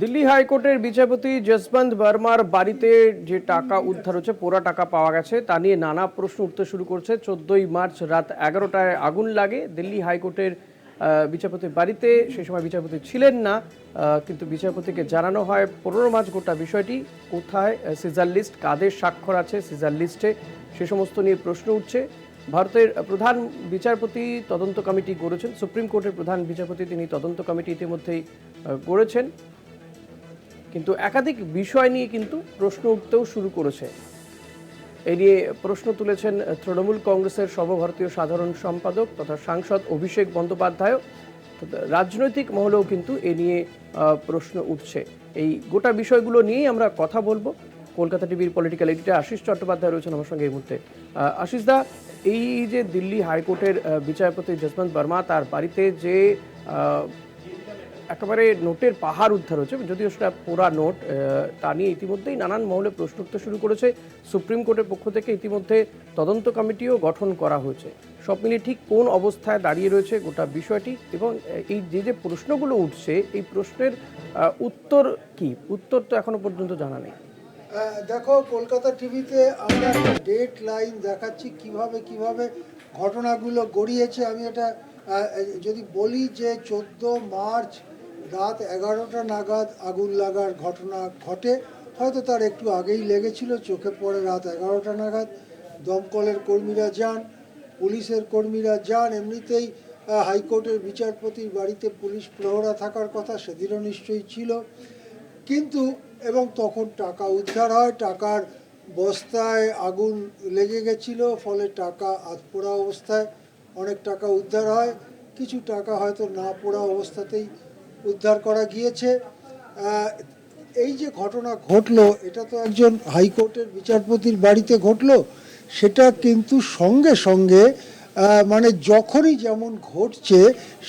দিল্লি হাইকোর্টের বিচারপতি যশবন্ত বর্মার বাড়িতে যে টাকা উদ্ধার হচ্ছে পোড়া টাকা পাওয়া গেছে, তা নিয়ে নানা প্রশ্ন উঠতে শুরু করছে। চোদ্দই মার্চ রাত এগারোটায় আগুন লাগে দিল্লি হাইকোর্টের বিচারপতির বাড়িতে। সেই সময় বিচারপতি ছিলেন না কিন্তু বিচারপতিকে জানানো হয়, পনেরো মার্চ গোটা বিষয়টি কোথায়? সিজার লিস্ট কাদের স্বাক্ষর আছে সিজার লিস্টে? সে সমস্ত নিয়ে প্রশ্ন উঠছে। ভারতের প্রধান বিচারপতি তদন্ত কমিটি গড়েছেন, সুপ্রিম কোর্টের প্রধান বিচারপতি তিনি তদন্ত কমিটি ইতিমধ্যেই গড়েছেন। কিন্তু একাধিক বিষয় নিয়ে কিন্তু প্রশ্ন উঠতেও শুরু করেছে। এই নিয়ে প্রশ্ন তুলেছেন তৃণমূল কংগ্রেসের সর্বভারতীয় সাধারণ সম্পাদক তথা সাংসদ অভিষেক বন্দ্যোপাধ্যায় রাজনৈতিক মহলেও কিন্তু এ নিয়ে প্রশ্ন উঠছে। এই গোটা বিষয়গুলো নিয়েই আমরা কথা বলব। কলকাতা টিভির পলিটিক্যাল এডিটর আশিস চট্টোপাধ্যায় রয়েছেন আমার সঙ্গে এই মুহূর্তে। আহ, আশিস দা এই যে দিল্লি হাইকোর্টের বিচারপতি যশবন্ত বর্মা তার বাড়িতে যে একেবারে নোটের পাহাড় উদ্ধার হচ্ছে, যদিও সেটা পোড়া নোট তা নিয়ে ইতিমধ্যেই নানান মহলে প্রশ্ন উঠতে শুরু করেছে। সুপ্রিম কোর্টের পক্ষ থেকে ইতিমধ্যে তদন্ত কমিটিও গঠন করা হয়েছে। সব মিলিয়ে ঠিক কোন অবস্থায় দাঁড়িয়ে রয়েছে গোটা বিষয়টি এবং এই যে যে প্রশ্নগুলো উঠছে, এই প্রশ্নের উত্তর কি? উত্তর তো এখনও পর্যন্ত জানা নেই। দেখো, কলকাতা টিভিতে আমরা ডেট লাইন দেখাচ্ছি, কীভাবে কীভাবে ঘটনাগুলো গড়িয়েছে। আমি এটা যদি বলি যে, চোদ্দ মার্চ রাত এগারোটা নাগাদ আগুন লাগার ঘটনা ঘটে। হয়তো তার একটু আগেই লেগেছিল, চোখে পড়ে রাত এগারোটা নাগাদ। দমকলের কর্মীরা যান, পুলিশের কর্মীরা যান, এমনিতেই হাইকোর্টের বিচারপতির বাড়িতে পুলিশ প্রহরা থাকার কথা সেদিনও নিশ্চয়ই ছিল। কিন্তু, এবং তখন টাকা উদ্ধার হয়, টাকার বস্তায় আগুন লেগে গেছিল, ফলে টাকা আধপোড়া অবস্থায় অনেক টাকা উদ্ধার হয়। কিছু টাকা হয়তো না পোড়া অবস্থাতেই উদ্ধার করা গিয়েছে। এই যে ঘটনা ঘটলো, এটা তো একজন হাইকোর্টের বিচারপতির বাড়িতে ঘটলো, সেটা কিন্তু সঙ্গে সঙ্গে মানে যখনই যেমন ঘটছে,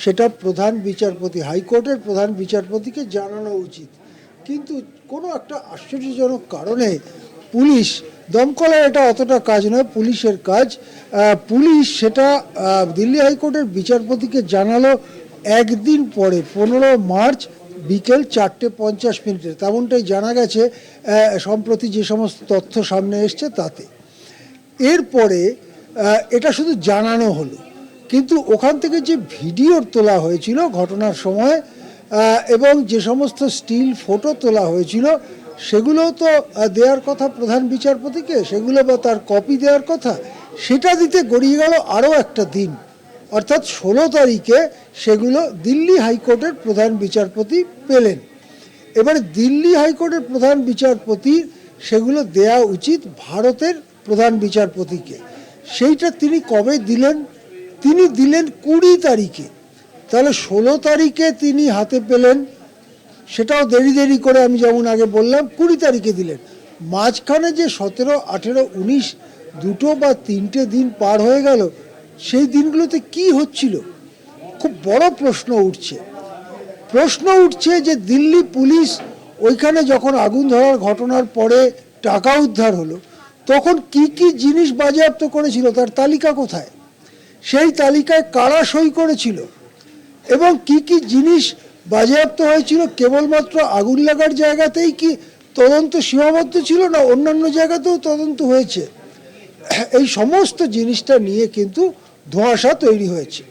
সেটা প্রধান বিচারপতি, হাইকোর্টের প্রধান বিচারপতিকে জানানো উচিত। কিন্তু কোনো একটা আশ্চর্যজনক কারণে পুলিশ দমকলের এটা অতটা কাজ নয়, পুলিশের কাজ পুলিশ সেটা দিল্লি হাইকোর্টের বিচারপতিকে জানালো একদিন পরে, পনেরো মার্চ বিকেল চারটে পঞ্চাশ মিনিটে, তেমনটাই জানা গেছে সম্প্রতি যে সমস্ত তথ্য সামনে এসছে তাতে। এরপরে এটা শুধু জানানো হলো, কিন্তু ওখান থেকে যে ভিডিও তোলা হয়েছিল ঘটনার সময় এবং যে সমস্ত স্টিল ফটো তোলা হয়েছিল সেগুলো তো দেওয়ার কথা প্রধান বিচারপতিকে, সেগুলো বা তার কপি দেওয়ার কথা, সেটা দিতে গড়িয়ে গেল আরও একটা দিন। অর্থাৎ ষোলো তারিখে সেগুলো দিল্লি হাইকোর্টের প্রধান বিচারপতি পেলেন। এবারে দিল্লি হাইকোর্টের প্রধান বিচারপতি সেগুলো দেয়া উচিত ভারতের প্রধান বিচারপতিকে। সেইটা তিনি কবে দিলেন? তিনি দিলেন কুড়ি তারিখে। তাহলে ষোলো তারিখে তিনি হাতে পেলেন, সেটাও দেরি দেরি করে আমি যেমন আগে বললাম, কুড়ি তারিখে দিলেন। মাঝখানে যে সতেরো, আঠেরো, উনিশ দুটো বা তিনটে দিন পার হয়ে গেল সেই দিনগুলোতে কি হচ্ছিল? খুব বড় প্রশ্ন উঠছে। প্রশ্ন উঠছে যে দিল্লি পুলিশ ওইখানে যখন আগুন ধরার ঘটনার পরে টাকা উদ্ধার হলো, তখন কি কি জিনিস বাজেয়াপ্ত করেছিল, তার তালিকা কোথায়? সেই তালিকায় কারা সই করেছিল? এবং কি কি জিনিস বাজেয়াপ্ত হয়েছিল, কেবলমাত্র আগুন লাগার জায়গাতেই কি তদন্ত সীমাবদ্ধ ছিল, না অন্যান্য জায়গাতেও তদন্ত হয়েছে? এই সমস্ত জিনিসটা নিয়ে কিন্তু ধোঁয়াশা তৈরি হয়েছে।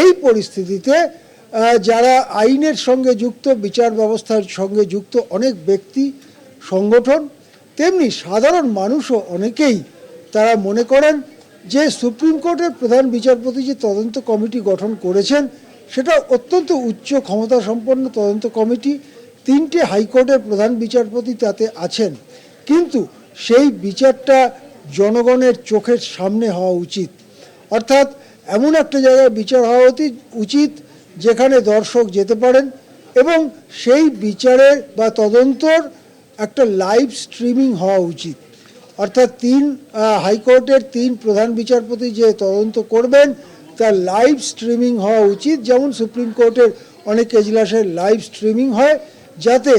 এই পরিস্থিতিতে যারা আইনের সঙ্গে যুক্ত, বিচার ব্যবস্থার সঙ্গে যুক্ত অনেক ব্যক্তি, সংগঠন, তেমনি সাধারণ মানুষও অনেকেই তারা মনে করেন যে সুপ্রিম কোর্টের প্রধান বিচারপতি যে তদন্ত কমিটি গঠন করেছেন, সেটা অত্যন্ত উচ্চ ক্ষমতা সম্পন্ন তদন্ত কমিটি। তিনটে হাইকোর্টের প্রধান বিচারপতি তাতে আছেন। কিন্তু সেই বিচারটা জনগণের চোখের সামনে হওয়া উচিত। অর্থাৎ এমন একটা জায়গায় বিচার হওয়া উচিত যেখানে দর্শক যেতে পারেন এবং সেই বিচারের বা তদন্তর একটা লাইভ স্ট্রিমিং হওয়া উচিত। অর্থাৎ তিন হাইকোর্টের তিন প্রধান বিচারপতি যে তদন্ত করবেন, তার লাইভ স্ট্রিমিং হওয়া উচিত। যেমন সুপ্রিম কোর্টের অনেক এজলাসের লাইভ স্ট্রিমিং হয়, যাতে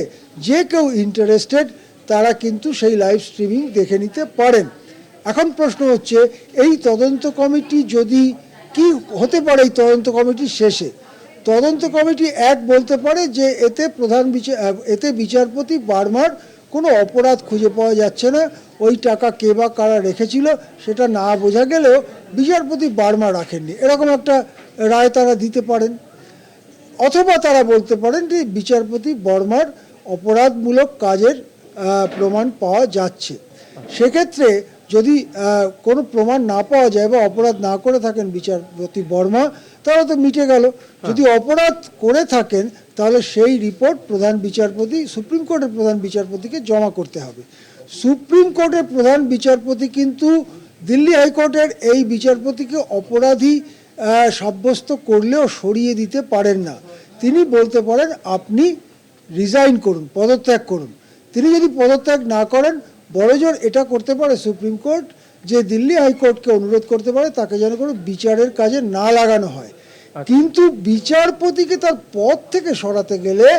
যে কেউ ইন্টারেস্টেড তারা কিন্তু সেই লাইভ স্ট্রিমিং দেখে নিতে পারেন। এখন প্রশ্ন হচ্ছে, এই তদন্ত কমিটি যদি, কি হতে পারে এই তদন্ত কমিটির শেষে? তদন্ত কমিটি এক বলতে পারে যে, এতে প্রধান বিচার, এতে বিচারপতি বার্মার কোনো অপরাধ খুঁজে পাওয়া যাচ্ছে না, ওই টাকা কে বা কারা রেখেছিল সেটা না বোঝা গেলেও বিচারপতি বার্মা রাখেননি। এরকম একটা রায় তারা দিতে পারেন। অথবা তারা বলতে পারেন যে, বিচারপতি বর্মার অপরাধমূলক কাজের প্রমাণ পাওয়া যাচ্ছে। সেক্ষেত্রে যদি কোনো প্রমাণ না পাওয়া যায় বা অপরাধ না করে থাকেন বিচারপতি বর্মা তাহলে তো মিটে গেল। যদি অপরাধ করে থাকেন তাহলে সেই রিপোর্ট প্রধান বিচারপতি সুপ্রিম কোর্টের প্রধান বিচারপতিকে জমা করতে হবে। সুপ্রিম কোর্টের প্রধান বিচারপতি কিন্তু দিল্লি হাইকোর্টের এই বিচারপতিকে অপরাধী সাব্যস্ত করলেও সরিয়ে দিতে পারেন না। তিনি বলতে পারেন আপনি রিজাইন করুন পদত্যাগ করুন। তিনি যদি পদত্যাগ না করেন বড়জোর এটা করতে পারে সুপ্রিম কোর্ট যে দিল্লি হাইকোর্টকে অনুরোধ করতে পারে তাকে যেন কোনো বিচারের কাজে না লাগানো হয়। কিন্তু বিচারপতিকে তার পদ থেকে সরাতে গেলে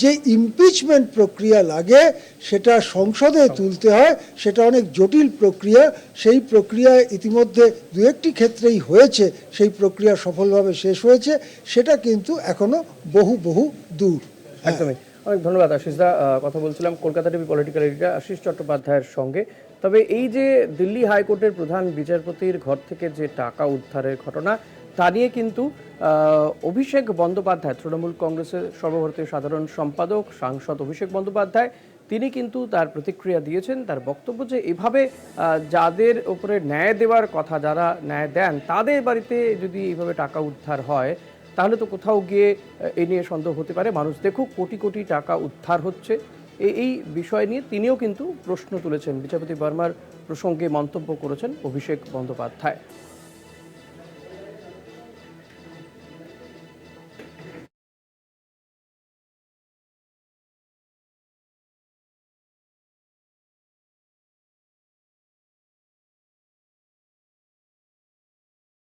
যে ইমপিচমেন্ট প্রক্রিয়া লাগে সেটা সংসদে তুলতে হয় সেটা অনেক জটিল প্রক্রিয়া। সেই প্রক্রিয়া ইতিমধ্যে দু একটি ক্ষেত্রেই হয়েছে সেই প্রক্রিয়া সফলভাবে শেষ হয়েছে সেটা কিন্তু এখনও বহু বহু দূর। একদমই। অনেক ধন্যবাদ আশিস দা কথা বলছিলাম Kolkata TV political editor Ashis চট্টোপাধ্যায়ের সঙ্গে। তবে এই যে দিল্লি হাইকোর্টের প্রধান বিচারপতির ঘর থেকে যে টাকা উদ্ধারের ঘটনা, তা নিয়ে কিন্তু অভিষেক বন্দ্যোপাধ্যায়, তৃণমূল কংগ্রেসের সর্বভারতীয় সাধারণ সম্পাদক, সাংসদ অভিষেক বন্দ্যোপাধ্যায়, তিনি কিন্তু তার প্রতিক্রিয়া দিয়েছেন, তার বক্তব্য যে এভাবে যাদের ওপরে ন্যায় দেওয়ার কথা, যারা ন্যায় দেন, তাদের বাড়িতে যদি এইভাবে টাকা উদ্ধার হয় তাহলে তো কোথাও গিয়ে এ নিয়ে সন্দেহ হতে পারে। মানুষ দেখুক, কোটি কোটি টাকা উদ্ধার হচ্ছে। এই বিষয় নিয়ে তিনিও কিন্তু প্রশ্ন তুলেছেন। বিচারপতি বর্মার প্রসঙ্গে মন্তব্য করেছেন অভিষেক বন্দ্যোপাধ্যায়।